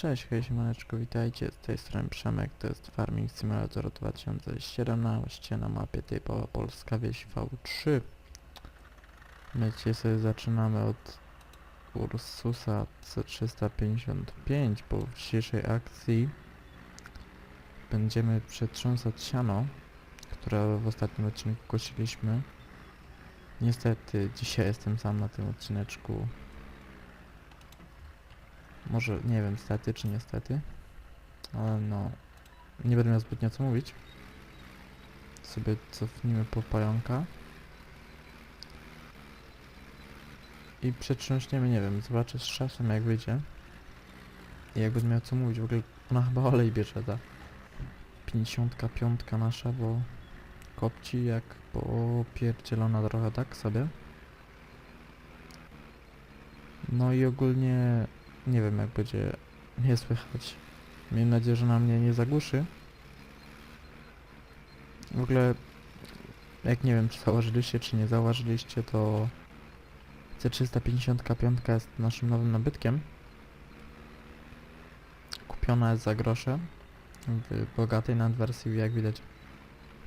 Cześć, hej siemaneczko, witajcie, z tej strony Przemek, to jest Farming Simulator 2017 na mapie typowa Polska wieś V3. My dzisiaj sobie zaczynamy od Ursusa C355, bo w dzisiejszej akcji będziemy przetrząsać siano, które w ostatnim odcinku kosiliśmy. Niestety dzisiaj jestem sam na tym odcineczku, może, nie wiem, stety czy niestety. Ale no, nie będę miał zbytnio co mówić. Sobie cofnijmy po pająka. I przetrząśniemy, nie wiem, zobaczę z czasem jak wyjdzie. I jak będę miał co mówić, w ogóle ona chyba olej bierze ta 55 nasza, bo kopci jak popierdzielona trochę tak sobie. No i ogólnie nie wiem jak będzie nie słychać. Miejmy nadzieję, że na mnie nie zagłuszy. W ogóle jak nie wiem czy zauważyliście czy nie zauważyliście to C355 jest naszym nowym nabytkiem. Kupiona jest za grosze w bogatej nadwersji jak widać.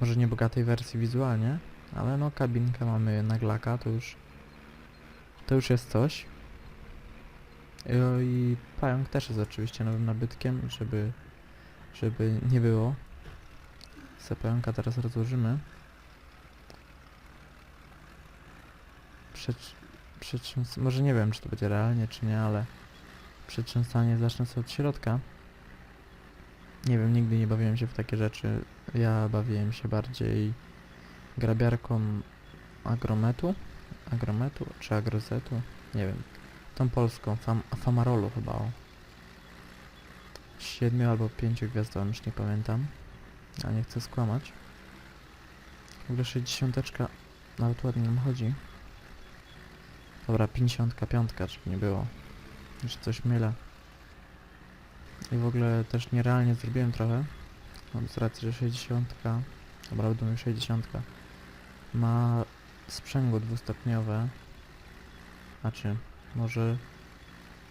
Może nie bogatej wersji wizualnie, ale no kabinkę mamy na glaka, to już to już jest coś. No I pająk też jest oczywiście nowym nabytkiem, żeby, żeby nie było. Se pająka teraz rozłożymy. Przetrz- przetrząs- może nie wiem, czy to będzie realnie, czy nie, ale przetrząsanie zacznę sobie od środka. Nie wiem, nigdy nie bawiłem się w takie rzeczy. Ja bawiłem się bardziej grabiarką agrometu, agrometu czy agrozetu, nie wiem, tą polską, fam Famarolu chyba o. Siedmiu albo pięciu gwiazdową, już nie pamiętam. A nie chcę skłamać. W ogóle 60 nawet ładnie nam chodzi. Dobra, 55, żeby nie było. Że coś mylę. I w ogóle też nierealnie zrobiłem trochę. Mam z racji, że 60, dobra, będą już 60, ma sprzęgło dwustopniowe. Znaczy, może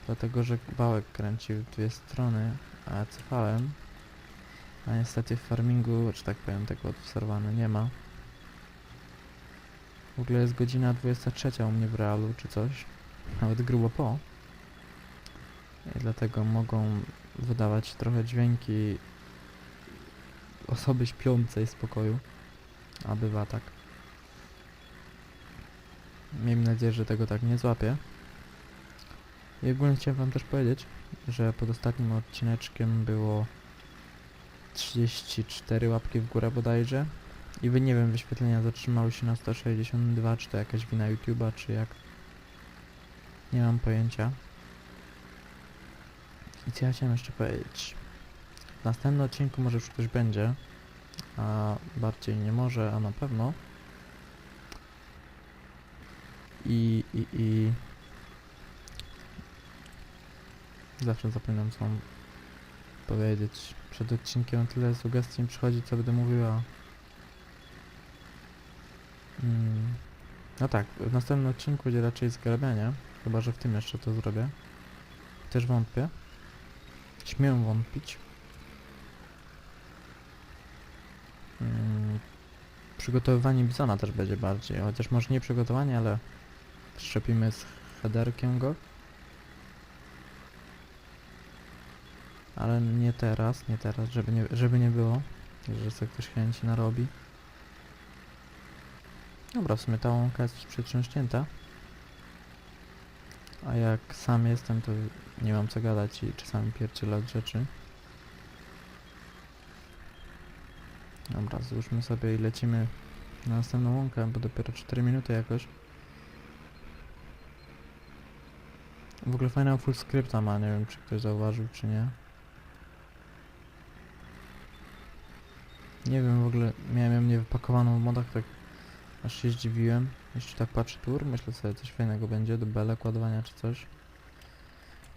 dlatego, że wałek kręci w dwie strony, a ja cofałem. A niestety w farmingu, że tak powiem, tego odwzorowane nie ma. W ogóle jest godzina 23 u mnie w realu, czy coś. Nawet grubo po. I dlatego mogą wydawać trochę dźwięki osoby śpiącej z pokoju. A bywa tak. Miejmy nadzieję, że tego tak nie złapię. I ogólnie chciałem wam też powiedzieć, że pod ostatnim odcineczkiem było 34 łapki w górę bodajże. I wy nie wiem, wyświetlenia zatrzymały się na 162, czy to jakaś wina YouTube'a, czy jak. Nie mam pojęcia. I co ja chciałem jeszcze powiedzieć? W następnym odcinku może już ktoś będzie, a bardziej nie może, a na pewno. I, i, i Zawsze zapominam co mam powiedzieć. Przed odcinkiem tyle sugestii mi przychodzi, co będę mówiła. Mm. No tak, w następnym odcinku będzie raczej zgrabianie. Chyba, że w tym jeszcze to zrobię. Też wątpię. Śmiem wątpić. Mm. Przygotowywanie bizona też będzie bardziej. Chociaż może nie przygotowanie, ale szczepimy z headerkiem go. Ale nie teraz, nie teraz, żeby nie, żeby nie było, że sobie ktoś chęci narobi. Dobra, w sumie ta łąka jest przytrząśnięta. A jak sam jestem, to nie mam co gadać i czasami pierdzielać rzeczy. Dobra, złóżmy sobie i lecimy na następną łąkę, bo dopiero 4 minuty jakoś. W ogóle fajnego full scripta ma, nie wiem czy ktoś zauważył czy nie. Nie wiem, w ogóle miałem ją niewypakowaną w modach, tak aż się zdziwiłem. Jeszcze tak patrzę tur, myślę sobie coś fajnego będzie do belek ładowania czy coś.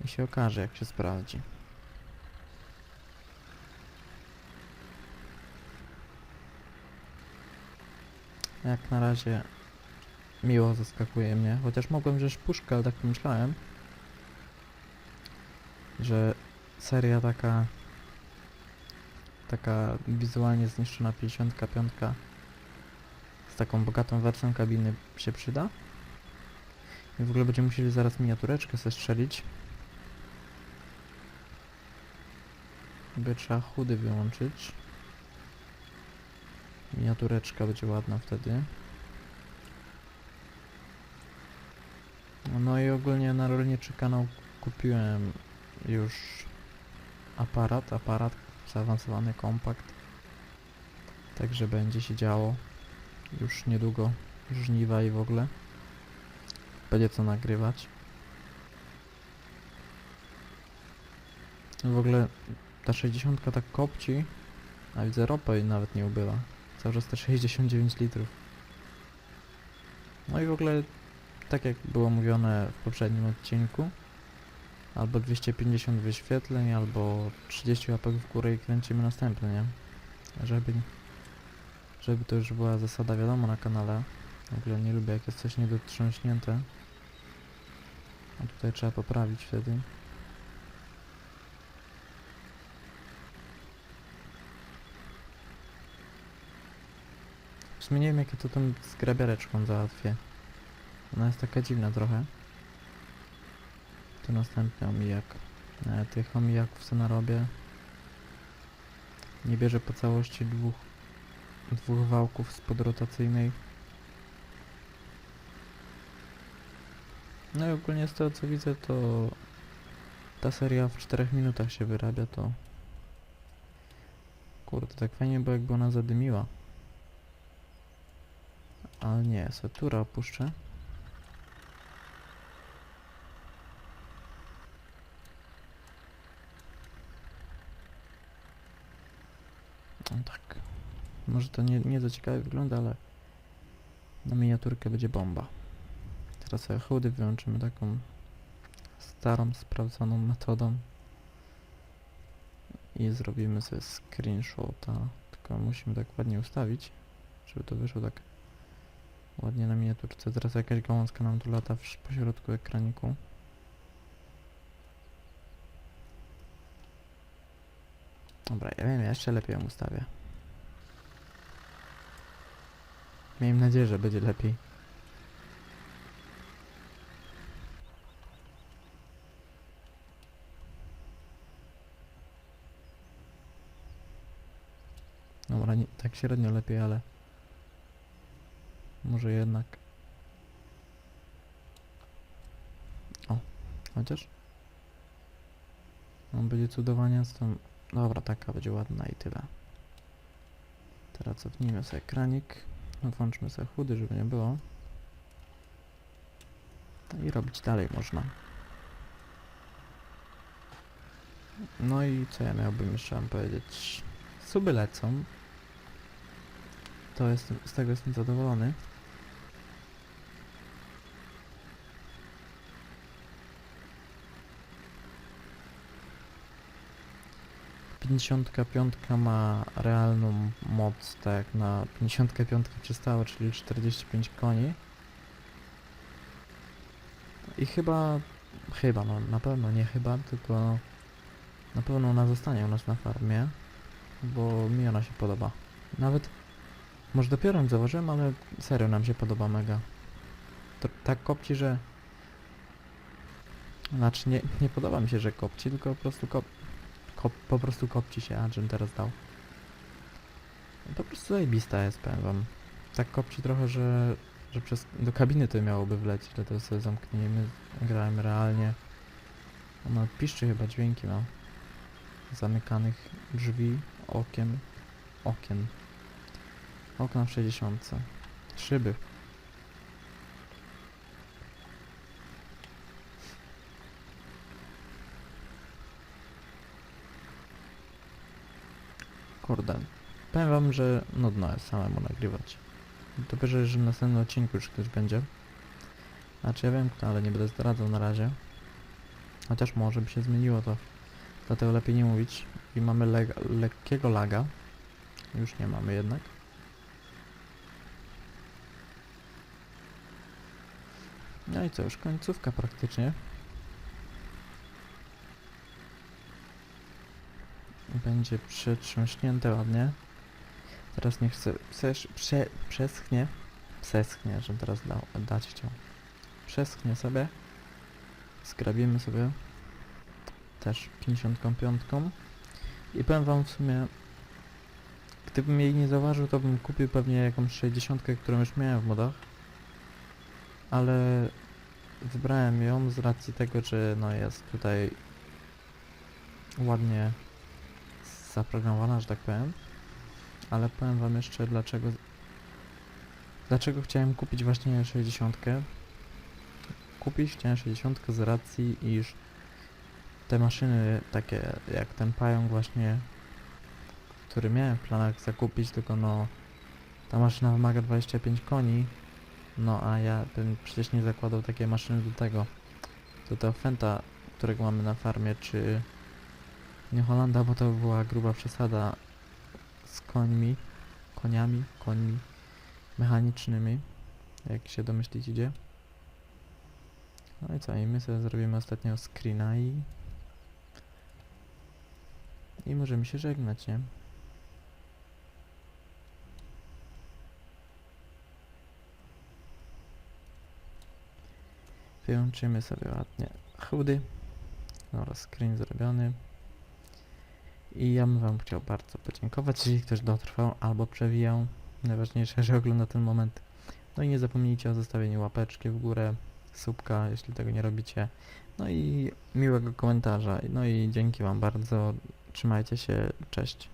I się okaże jak się sprawdzi. Jak na razie miło zaskakuje mnie, chociaż mogłem wziąć puszkę, ale tak pomyślałem, że seria taka taka wizualnie zniszczona 55 z taką bogatą wersją kabiny się przyda. I w ogóle będziemy musieli zaraz miniatureczkę zestrzelić. By trzeba chudy wyłączyć. Miniatureczka będzie ładna wtedy. No i ogólnie na rolniczy kanał kupiłem już aparat, aparat, zaawansowany kompakt. Także będzie się działo już niedługo żniwa i w ogóle. Będzie co nagrywać. W ogóle ta 60 tak kopci, a widzę ropa i nawet nie ubyła. Cały czas te 69 litrów. No i w ogóle tak jak było mówione w poprzednim odcinku, albo 250 wyświetleń, albo 30 łapek w górę i kręcimy następny, nie? Żeby, żeby to już była zasada wiadomo na kanale. W ogóle nie lubię jak jest coś niedotrząśnięte. A tutaj trzeba poprawić wtedy. W sumie nie wiem jak ja to tą zgrabiareczką załatwię. Ona jest taka dziwna trochę. To następny omijak. E, tych omijaków co narobię. Nie bierze po całości dwóch, dwóch wałków spod rotacyjnej. No i ogólnie z tego co widzę to ta seria w 4 minutach się wyrabia to kurde tak fajnie było jakby ona zadymiła. Ale nie, Satura opuszczę. No tak. Może to nie, nie za ciekawie wygląda, ale na miniaturkę będzie bomba. Teraz sobie chudy wyłączymy taką starą, sprawdzoną metodą i zrobimy sobie screenshota. Tylko musimy tak ładnie ustawić, żeby to wyszło tak ładnie na miniaturce. Teraz jakaś gałązka nam tu lata w, po środku ekraniku. Dobra, ja wiem, ja jeszcze lepiej ją ustawię. Miejmy nadzieję, że będzie lepiej. Dobra, nie, tak średnio lepiej, ale może jednak. O, chociaż. On będzie cudowania z tą... Dobra, taka będzie ładna i tyle. Teraz cofnijmy sobie ekranik. Włączmy sobie chudy, żeby nie było. No i robić dalej można. No i co ja miałbym jeszcze wam powiedzieć? Suby lecą. To jestem, z tego jestem zadowolony. Pięćdziesiątka piątka ma realną moc, tak jak na 55 przystało, czyli 45 koni. I chyba, chyba, no na pewno nie chyba, tylko na pewno ona zostanie u nas na farmie, bo mi ona się podoba. Nawet, może dopiero ją zauważyłem, ale serio nam się podoba mega. To tak kopci, że... Znaczy nie, nie podoba mi się, że kopci, tylko po prostu kop... kop po prostu kopci się, a czym teraz dał. Po prostu zajebista jest, powiem wam. Tak kopci trochę, że, że przez, do kabiny to miałoby wlecieć, to sobie zamkniemy, grałem realnie. Ona piszczy chyba dźwięki ma. Zamykanych drzwi, okien, okien. Okna w 60. Szyby. Kurde. Powiem wam, że nudno jest samemu nagrywać. Dopiero, że w następnym odcinku już ktoś będzie. Znaczy ja wiem kto, ale nie będę zdradzał na razie. Chociaż może by się zmieniło to. Dlatego lepiej nie mówić. I mamy lega, lekkiego laga. Już nie mamy jednak. No i co, już końcówka praktycznie. Będzie przytrząśnięte ładnie. Teraz niech se, prze, przeschnie. Przeschnie, żebym teraz dać chciał. Przeschnie sobie. Skrabimy sobie też 55. I powiem wam w sumie, gdybym jej nie zauważył, to bym kupił pewnie jakąś 60, którą już miałem w modach. Ale wybrałem ją z racji tego, że no jest tutaj ładnie zaprogramowana, że tak powiem. Ale powiem wam jeszcze dlaczego dlaczego chciałem kupić właśnie 60. Kupić chciałem 60 z racji, iż te maszyny takie jak ten pająk właśnie, który miałem w planach zakupić, tylko no ta maszyna wymaga 25 koni, no a ja bym przecież nie zakładał takiej maszyny do tego, do tego Fenta, którego mamy na farmie, czy nie Holanda, bo to by była gruba przesada z końmi, koniami, końmi mechanicznymi, jak się domyślić idzie. No i co, i my sobie zrobimy ostatniego screena i... I możemy się żegnać, nie? Wyłączymy sobie ładnie chudy. Dobra, screen zrobiony. I ja bym wam chciał bardzo podziękować, jeżeli ktoś dotrwał albo przewijał. Najważniejsze, że ogląda ten moment. No i nie zapomnijcie o zostawieniu łapeczki w górę, subka, jeśli tego nie robicie. No i miłego komentarza. No i dzięki wam bardzo. Trzymajcie się, cześć.